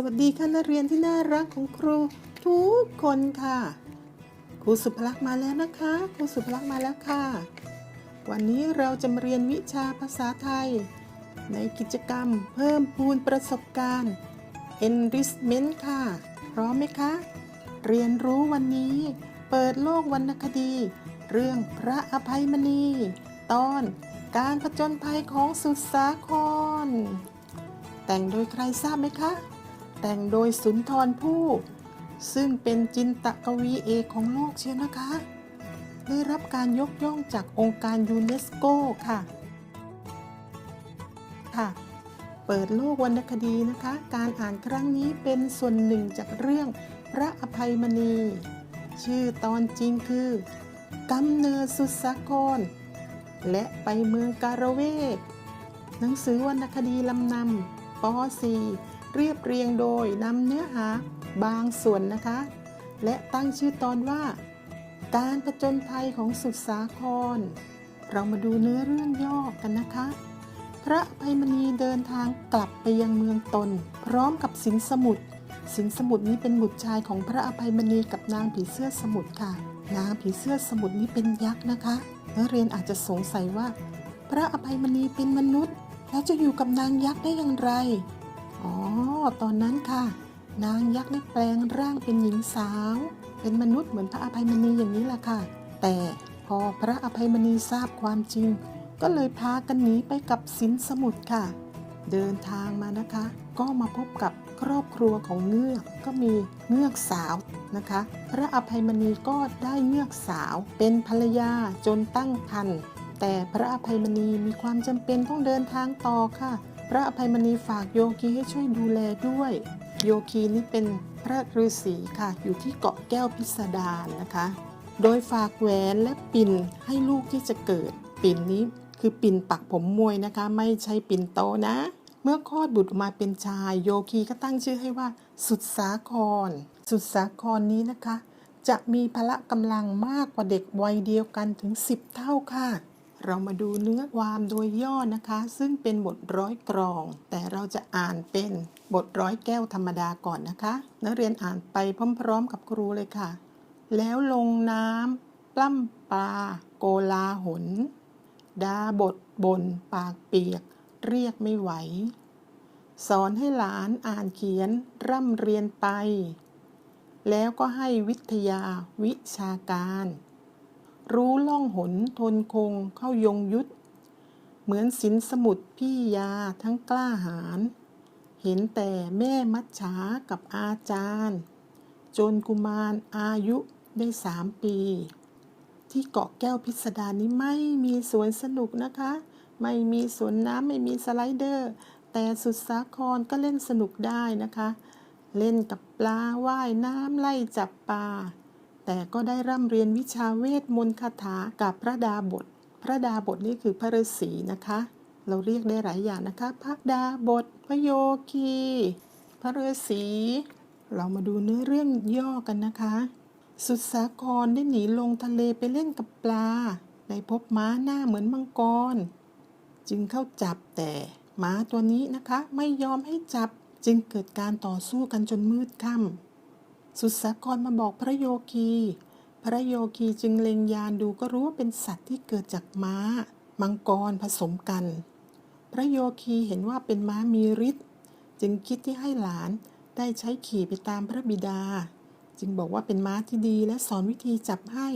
สวัสดีค่ะนักเรียนที่น่ารักของครูทุกคนค่ะ ครูสุภลักษณ์มาแล้วนะคะ ครูสุภลักษณ์มาแล้วค่ะ วันนี้เราจะมาเรียนวิชาภาษาไทย ในกิจกรรมเพิ่มพูนประสบการณ์ enrichment ค่ะ พร้อมไหมคะ เรียนรู้วันนี้ เปิดโลกวรรณคดี เรื่องพระอภัยมณี ตอนการผจญภัยของสุสาคร แต่งโดยใครทราบไหมคะ แต่งโดยสุนทรภู่ซึ่งเป็นจินตกวีเอกของโลกเชียวนะคะ ได้รับการยกย่องจากองค์การยูเนสโกค่ะค่ะเปิดโลกวรรณคดีนะคะ การอ่านครั้งนี้เป็นส่วนหนึ่งจากเรื่องพระอภัยมณี ชื่อตอนจริงคือกำเนิดสุสาครและไปเมืองการเวก หนังสือวรรณคดีลำนำป .4 เรียบเรียงโดยนำเนื้อหาบางส่วนนะคะ และตั้งชื่อตอนว่า การผจญภัยของสุดสาคร เรามาดูเนื้อเรื่องย่อกันนะคะ พระอภัยมณีเดินทางกลับไปยังเมืองตน พร้อมกับสินสมุทรสินสมุทรนี้เป็นบุตรชายของพระอภัยมณีกับนางผีเสื้อสมุทรค่ะ นางผีเสื้อสมุทรนี้เป็นยักษ์นะคะ นักเรียนอาจจะสงสัยว่า พระอภัยมณีเป็นมนุษย์ แล้วจะอยู่กับนางยักษ์ได้อย่างไร อ๋อ ตอนนั้นค่ะ นางยักษ์ได้แปลงร่างเป็นหญิงสาว เป็นมนุษย์เหมือนพระอภัยมณีอย่างนี้แหละค่ะ แต่พอพระอภัยมณีทราบความจริง ก็เลยพากันหนีไปกับสินสมุทรค่ะ เดินทางมานะคะ ก็มาพบกับครอบครัวของเงือกก็มีเงือกสาวนะคะ พระอภัยมณีก็ได้เงือกสาว เป็นภรรยาจนตั้งครรภ์แต่พระอภัยมณีมีความจำเป็นต้องเดินทางต่อค่ะ พระอภัยมณีฝากโยคีให้ช่วยดูแลด้วย โยคีนี้เป็นพระฤาษีค่ะอยู่ที่เกาะแก้วพิสดารนะคะ โดยฝากแหวนและปิ่นให้ลูกที่จะเกิด ปิ่นนี้คือปิ่นปักผมมวยนะคะ ไม่ใช่ปิ่นโตนะ เมื่อคลอดบุตรมาเป็นชาย โยคีก็ตั้งชื่อให้ว่า สุดสาคร สุดสาครนี้นะคะ จะมีพละกำลังมากกว่าเด็กวัยเดียวกันถึง 10 เท่าค่ะ เรามาดูเนื้อความโดยย่อนะคะ ซึ่งเป็นบทร้อยกรอง แต่เราจะอ่านเป็นบทร้อยแก้วธรรมดาก่อนนะคะ นักเรียนอ่านไปพร้อมๆ กับครูเลยค่ะ แล้วลงน้ำปล้ำปลาโกลาหน ดาบทบนปากเปียก เรียกไม่ไหว สอนให้หลานอ่านเขียนร่ำเรียนไป แล้วก็ให้วิทยาวิชาการ รู้ล่องหนทนคงเข้ายงยุทธเหมือนสินสมุทรพี่ยาทั้งกล้าหาญเห็นแต่แม่มัจฉากับอาจารย์ จนกุมารอายุได้สามปี ที่เกาะแก้วพิสดารนี้ไม่มีสวนสนุกนะคะ ไม่มีสวนน้ำไม่มีสไลเดอร์ แต่สุดสาครก็เล่นสนุกได้นะคะ เล่นกับปลาว่ายน้ำไล่จับปลา แต่ก็ได้ร่ำเรียนวิชาเวทมนต์คาถากับพระดาบท พระดาบทนี่คือพระฤาษีนะคะ เราเรียกได้หลายอย่างนะคะ พระดาบท พระโยคี พระฤาษี เรามาดูเนื้อเรื่องย่อกันนะคะ สุดสาครได้หนีลงทะเลไปเล่นกับปลาได้พบม้าหน้าเหมือนมังกร จึงเข้าจับแต่ม้าตัวนี้นะคะ ไม่ยอมให้จับจึงเกิดการต่อสู้กันจนมืดค่ำ สุสาครมาบอกพระโยคี พระโยคีจึงเล็งยานดูก็รู้ว่าเป็นสัตว์ที่เกิดจากม้า มังกรผสมกัน พระโยคีเห็นว่าเป็นม้ามีฤทธิ์จึงคิดที่ให้หลานได้ใช้ขี่ไปตามพระบิดา จึงบอกว่าเป็นม้าที่ดีและสอนวิธีจับให้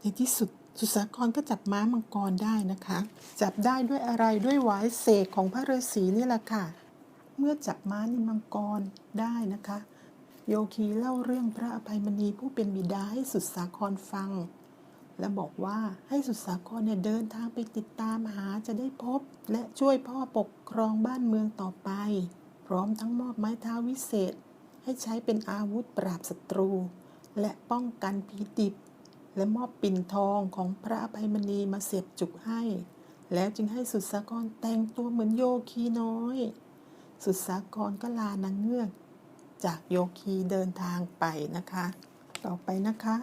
ในที่สุดสุสาครก็จับม้ามังกรได้นะคะ จับได้ด้วยอะไรด้วยหวายเสกของพระฤาษีนี่แหละค่ะ เมื่อจับม้านิมังกรได้นะคะ โยคีเล่าเรื่องพระอภัยมณีผู้เป็นบิดาให้สุดสาครฟัง และบอกว่าให้สุดสาครเนี่ยเดินทางไปติดตามหาจะได้พบ และช่วยพ่อปกครองบ้านเมืองต่อไป พร้อมทั้งมอบไม้เท้าวิเศษ ให้ใช้เป็นอาวุธปราบศัตรู และป้องกันผีดิบ และมอบปิ่นทองของพระอภัยมณีมาเสียบจุกให้ แล้วจึงให้สุดสาครแต่งตัวเหมือนโยคีน้อย สุดสาครก็ลานางเงือก จากโยคีเดินทางไปนะคะ ต่อไปนะคะ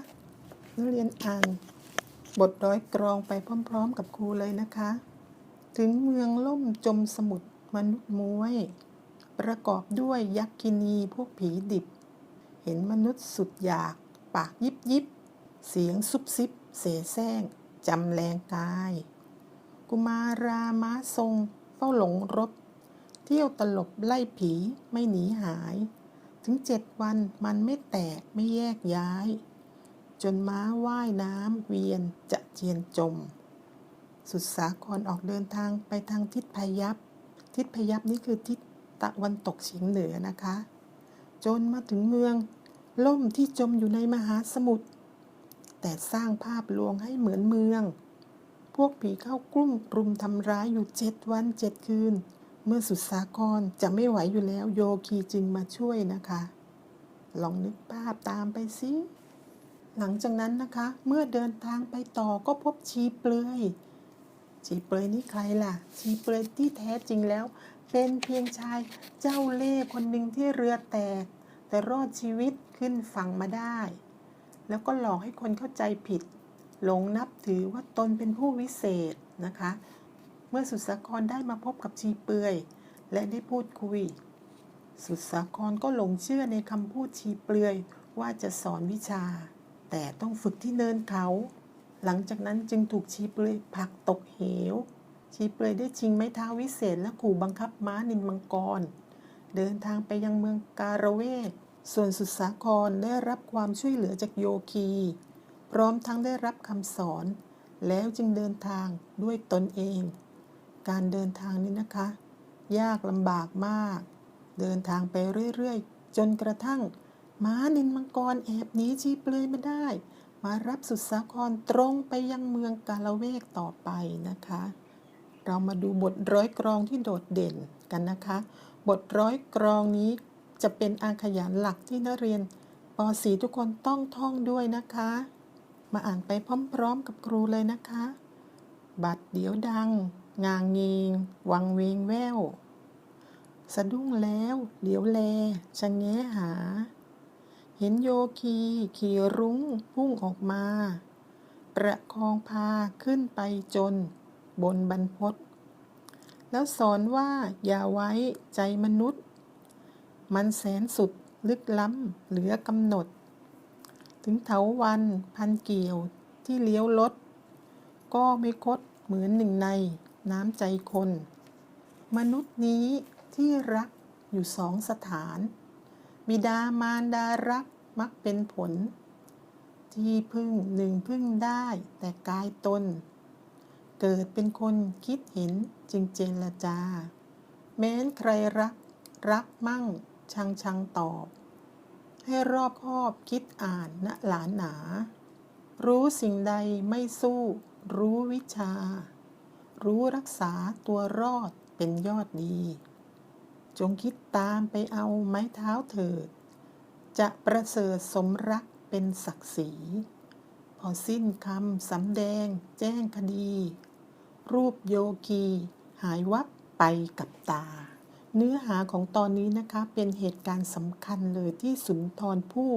นักเรียนอ่านบทร้อยกรองไปพร้อม ๆ กับครูเลยนะคะ ถึงเมืองล่มจมสมุทรมนุษย์ม้วย ประกอบด้วยยักษินีพวกผีดิบ เห็นมนุษย์สุดอยากปากยิบยิบ เสียงซุบซิบ เสแสร้งจำแรงกาย กุมาราม้าทรง เฝ้าหลงรถ เที่ยวตลบไล่ผีไม่หนีหาย ถึงเจ็ดวันมันไม่แตกไม่แยกย้าย จนม้าว่ายน้ำเวียนจะเจียนจม สุดสาครออกเดินทางไปทางทิศพยัพทิศพยัพนี่คือทิศตะวันตกเฉียงเหนือนะคะ จนมาถึงเมืองล่มที่จมอยู่ในมหาสมุทรแต่สร้างภาพลวงให้เหมือนเมือง พวกผีเข้ากลุ่มรุมทำร้ายอยู่เจ็ดวันเจ็ดคืน เมื่อสุดสาครจะไม่ไหวอยู่แล้ว โยคีจึงมาช่วยนะคะ ลองนึกภาพตามไปสิหลังจากนั้นนะคะ เมื่อเดินทางไปต่อก็พบชีเปลือยชีเปลือยนี่ใครล่ะ ชีเปลือยที่แท้จริงแล้ว เป็นเพียงชายเจ้าเล่ห์คนหนึ่งที่เรือแตก แต่รอดชีวิตขึ้นฝั่งมาได้ แล้วก็หลอกให้คนเข้าใจผิด หลงนับถือว่าตนเป็นผู้วิเศษนะคะ มื่อสุดสาครได้มาพบกับชีเปลือย และได้พูดคุย สุดสาครก็หลงเชื่อในคำพูดชีเปลือยว่าจะสอนวิชา แต่ต้องฝึกที่เนินเขา หลังจากนั้นจึงถูกชีเปลือยผลักตกเหว ชีเปลือยได้ชิงไม้เท้าวิเศษและขู่บังคับม้านินมังกร เดินทางไปยังเมืองการเวศส่วนสุดสาครได้รับความช่วยเหลือจากโยคี พร้อมทั้งได้รับคำสอน แล้วจึงเดินทางด้วยตนเอง การเดินทางนี้นะคะ ยากลำบากมาก เดินทางไปเรื่อยๆ จนกระทั่ง ม้านินมังกรแอบหนีชีเปลือยมาได้ มารับสุดสาครตรงไปยังเมืองกาละเวกต่อไปนะคะ เรามาดูบทร้อยกรองที่โดดเด่นกันนะคะ บทร้อยกรองนี้จะเป็นอาขยานหลักที่นักเรียนป .4 ทุกคนต้องท่องด้วยนะคะ มาอ่านไปพร้อมๆกับครูเลยนะคะ บัดเดี๋ยวดัง งางเงงวังเวงแวว สะดุ้งแล้วเดี๋ยวแลชะแงหา เห็นโยคีขี่รุ้งพุ่งออกมา ประคองพาขึ้นไปจน บนบรรพตแล้วสอนว่าอย่าไว้ใจมนุษย์ มันแสนสุดลึกล้ำเหลือกำหนด ถึงเถาวันพันเกี่ยวที่เลี้ยวรถก็ไม่คดเหมือนหนึ่งใน น้ำใจคน มนุษย์นี้ที่รักอยู่สองสถาน บิดามารดารักมักเป็นผล ที่พึ่งหนึ่งพึ่งได้แต่กายตน เกิดเป็นคนคิดเห็นจึงเจรจา แม้นใครรัก รักมั่งชังชังตอบ ให้รอบคอบคิดอ่านณหลานหนา รู้สิ่งใดไม่สู้ รู้วิชา รู้รักษาตัวรอดเป็นยอดดี จงคิดตามไปเอาไม้เท้าเถิด จะประเสริฐสมรักเป็นศักดิ์ศรี พอสิ้นคำสำแดงแจ้งคดี รูปโยคีหายวับไปกับตา เนื้อหาของตอนนี้นะคะเป็นเหตุการณ์สำคัญเลยที่สุนทรภู่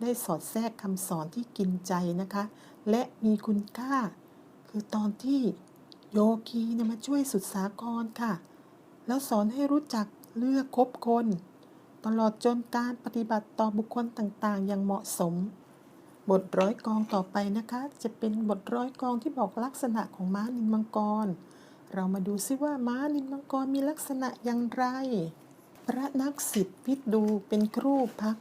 ได้สอดแทรกคำสอนที่กินใจนะคะ และมีคุณค่า คือตอนที่ โยคีเนี่ยมาช่วยสุดสาครค่ะ แล้วสอนให้รู้จักเลือกคบคน ตลอดจนการปฏิบัติต่อบุคคลต่างๆ อย่างเหมาะสม บทร้อยกองต่อไปนะคะ จะเป็นบทร้อยกองที่บอกลักษณะของม้านินมังกร เรามาดูซิว่าม้านินมังกรมีลักษณะอย่างไร พระนักสิทธิ์พิดูเป็นครูพัก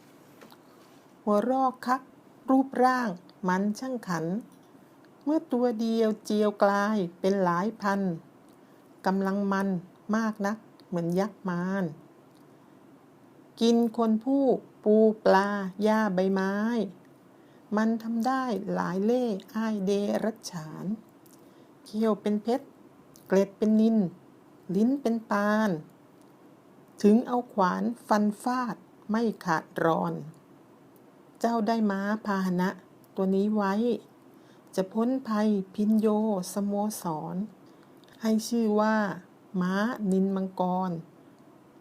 หัวรอกคัก รูปร่าง มันช่างขัน เมื่อตัวเดียวเจียวกลายเป็นหลายพันกำลังมันมากนักเหมือนยักษ์มารกินคนผู้ปูปลาหญ้าใบไม้ มันทำได้หลายเล่อ้ายเดรัจฉานเขี้ยวเป็นเพชร เกล็ดเป็นนิน ลิ้นเป็นปานถึงเอาขวานฟันฟาดไม่ขาดรอน เจ้าได้ม้าพาหนะตัวนี้ไว้ จะพ้นภัยพินโย สโมสร ให้ชื่อว่า ม้านินมังกร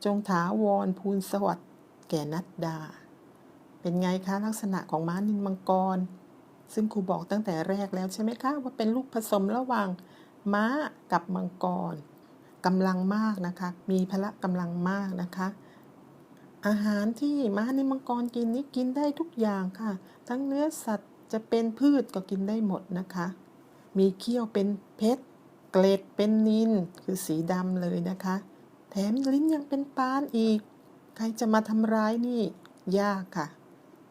จงถาวรภูลสวัสดิ์แก่นัดดา เป็นไงคะลักษณะของม้านินมังกร ซึ่งครูบอกตั้งแต่แรกแล้วใช่ไหมคะว่าเป็นลูกผสมระหว่าง ม้ากับมังกรกำลังมากนะคะ มีพละกำลังมากนะคะอาหารที่ม้านินมังกรกินนี่กินได้ทุกอย่างค่ะ ทั้งเนื้อสัตว์ จะเป็นพืชก็กินได้หมดนะคะ มีเขี้ยวเป็นเพชร เกล็ดเป็นนินคือสีดำเลยนะคะ แถมลิ้นยังเป็นปานอีก ใครจะมาทำร้ายนี่ยากค่ะ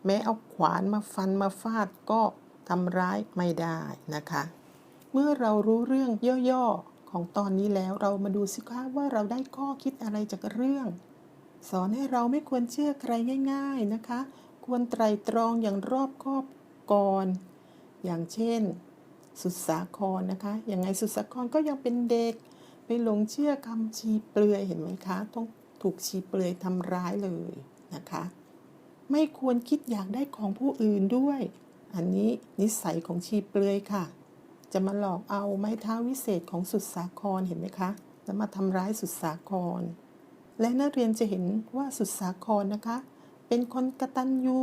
แม้เอาขวานมาฟันมาฟาดก็ทำร้ายไม่ได้นะคะ เมื่อเรารู้เรื่องย่อๆของตอนนี้แล้วเรามาดูสิคะว่าเราได้ข้อคิดอะไรจากเรื่อง สอนให้เราไม่ควรเชื่อใครง่าย ๆนะคะ ควรไตรตรองอย่างรอบคอบ ก่อย่างเช่น สุดสาครนะคะอย่างไงสุดสาครก็ยังเป็นเด็กไปหลงเชื่อคำชีเปลือยเห็นไหมคะ ต้องถูกชีเปลือยทำร้ายเลยนะคะ ไม่ควรคิดอยากได้ของผู้อื่นด้วย อันนี้นิสัยของชีเปลือยค่ะ จะมาหลอกเอาไม้เท้าวิเศษของสุดสาครเห็นไหมคะแล้วมาทำร้ายสุดสาคร และนักเรียนจะเห็นว่าสุดสาครนะคะ เป็นคนกระตัญญู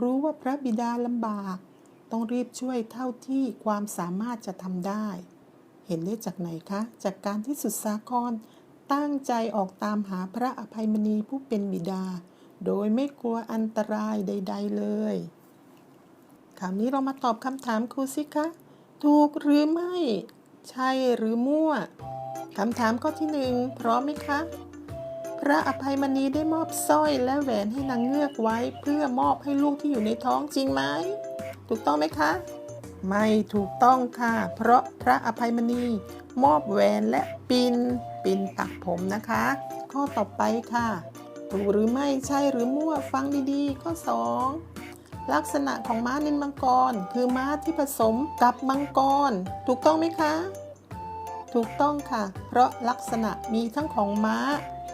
รู้ว่าพระบิดาลำบาก ต้องรีบช่วยเท่าที่ความสามารถจะทำได้ เห็นได้จากไหนคะ จากการที่สุดสาคร ตั้งใจออกตามหาพระอภัยมณีผู้เป็นบิดา โดยไม่กลัวอันตรายใด ๆ เลยคราวนี้เรามาตอบคำถามครูสิคะ ถูกหรือไม่ ใช่หรือมั่วคำถามข้อที่หนึ่งพร้อมไหมคะ พระอภัยมณีได้มอบสร้อยและแหวนให้นางเงือกไว้ เพื่อมอบให้ลูกที่อยู่ในท้องจริงไหม ถูกต้องไหมคะ ไม่ถูกต้องค่ะ เพราะพระอภัยมณีมอบแหวนและปินปินปักผมนะคะ ข้อต่อไปค่ะถูกหรือไม่ใช่หรือมั่วฟังดีๆ ข้อ 2 ลักษณะของม้านินมังกร คือม้าที่ผสมกับมังกร ถูกต้องไหมคะ ถูกต้องค่ะ เพราะลักษณะมีทั้งของม้า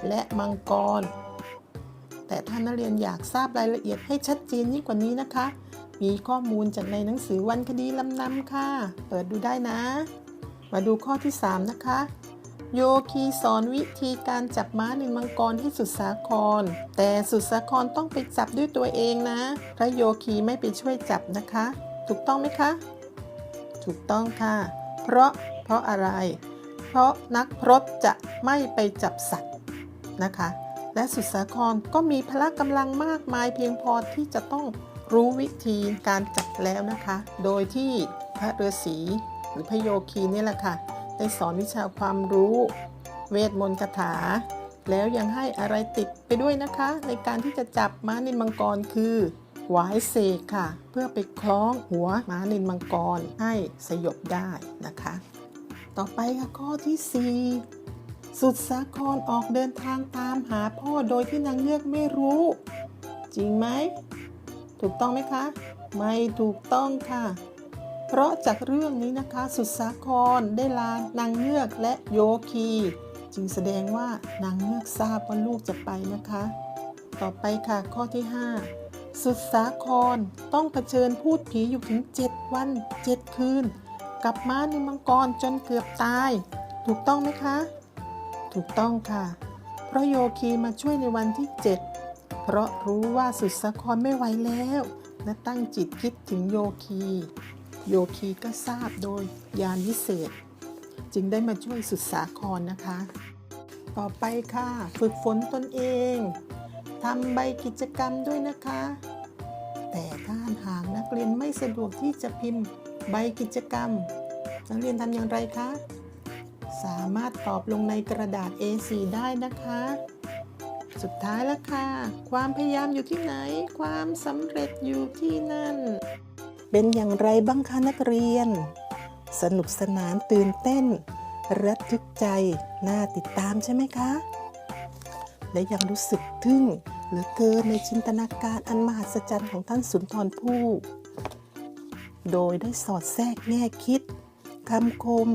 และมังกร แต่ถ้านักเรียนอยากทราบรายละเอียดให้ชัดเจนยิ่งกว่านี้นะคะ มีข้อมูลจากในหนังสือวันคดีลำนำค่ะ เปิดดูได้นะ มาดูข้อที่ 3 นะคะ โยคีสอนวิธีการจับม้านินมังกรให้สุดสาคร แต่สุดสาครต้องไปจับด้วยตัวเองนะพระโยคีไม่ไปช่วยจับนะคะ ถูกต้องไหมคะ ถูกต้องค่ะ เพราะเพราะอะไร เพราะนักพรตจะไม่ไปจับสัตว์ นะคะ และสุดสาครก็มีพละกำลังมากมายเพียงพอที่จะต้องรู้วิธีการจับแล้วนะคะ โดยที่พระฤาษีหรือพระโยคีนี่แหละค่ะ ได้สอนวิชาความรู้เวทมนต์คาถา แล้วยังให้อะไรติดไปด้วยนะคะ ในการที่จะจับม้านินมังกรคือหวายเสกค่ะ เพื่อไปคล้องหัวม้านินมังกรให้สยบได้นะคะ ต่อไปค่ะข้อที่ 4 สุดสาครออกเดินทางตามหาพ่อโดยที่นางเงือกไม่รู้ จริงไหม ถูกต้องไหมคะ ไม่ถูกต้องค่ะ เพราะจากเรื่องนี้นะคะ สุดสาครได้ลานางเงือกและโยคี จึงแสดงว่านางเงือกทราบว่าลูกจะไปนะคะ ต่อไปค่ะข้อที่ 5 สุดสาครต้องเผชิญพูดผีอยู่ถึง 7 วัน 7 คืน กับม้านินมังกรจนเกือบตาย ถูกต้องไหมคะ ถูกต้องค่ะ เพราะโยคีมาช่วยในวันที่ 7 เพราะรู้ว่าสุดสาครไม่ไหวแล้วและตั้งจิตคิดถึงโยคี โยคีก็ทราบโดยยานวิเศษ จึงได้มาช่วยสุดสาครนะคะ ต่อไปค่ะ ฝึกฝนตนเองทำใบกิจกรรมด้วยนะคะ แต่ถ้าหากนักเรียนไม่สะดวกที่จะพิมพ์ใบกิจกรรม นักเรียนทำอย่างไรคะ สามารถตอบลงในกระดาษ A4 ได้นะคะ สุดท้ายล้วค่ะ ความพยายามอยู่ที่ไหน ความสำเร็จอยู่ที่นั่น เป็นอย่างไรบ้างคะนักเรียน สนุกสนานตื่นเต้นระทึกใจ น่าติดตามใช่ไหมคะ และยังรู้สึกทึ่งเหลือเกินในจินตนาการอันมหัศจรรย์ของท่านสุนทรภู่โดยได้สอดแทรกแง่คิดคำคม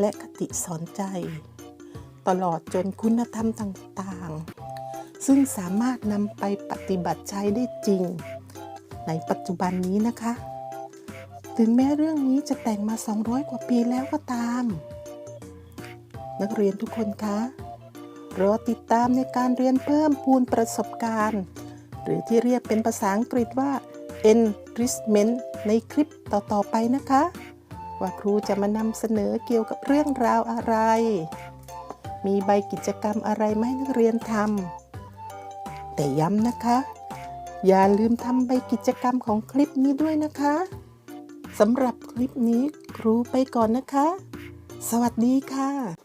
และคติสอนใจ ตลอดจนคุณธรรมต่างๆ ซึ่งสามารถนำไปปฏิบัติใช้ได้จริง ในปัจจุบันนี้นะคะ ถึงแม้เรื่องนี้จะแต่งมา 200 กว่าปีแล้วก็ตาม นักเรียนทุกคนคะรอติดตามในการเรียนเพิ่มพูนประสบการณ์ หรือที่เรียกเป็นภาษาอังกฤษว่า enrichment ในคลิปต่อ ๆ ไปนะคะ ว่าครูจะมานำเสนอเกี่ยวกับเรื่องราวอะไร มีใบกิจกรรมอะไรไหมนักเรียนทำแต่ย้ำนะคะ อย่าลืมทำใบกิจกรรมของคลิปนี้ด้วยนะคะสำหรับคลิปนี้ครูไปก่อนนะคะ สวัสดีค่ะ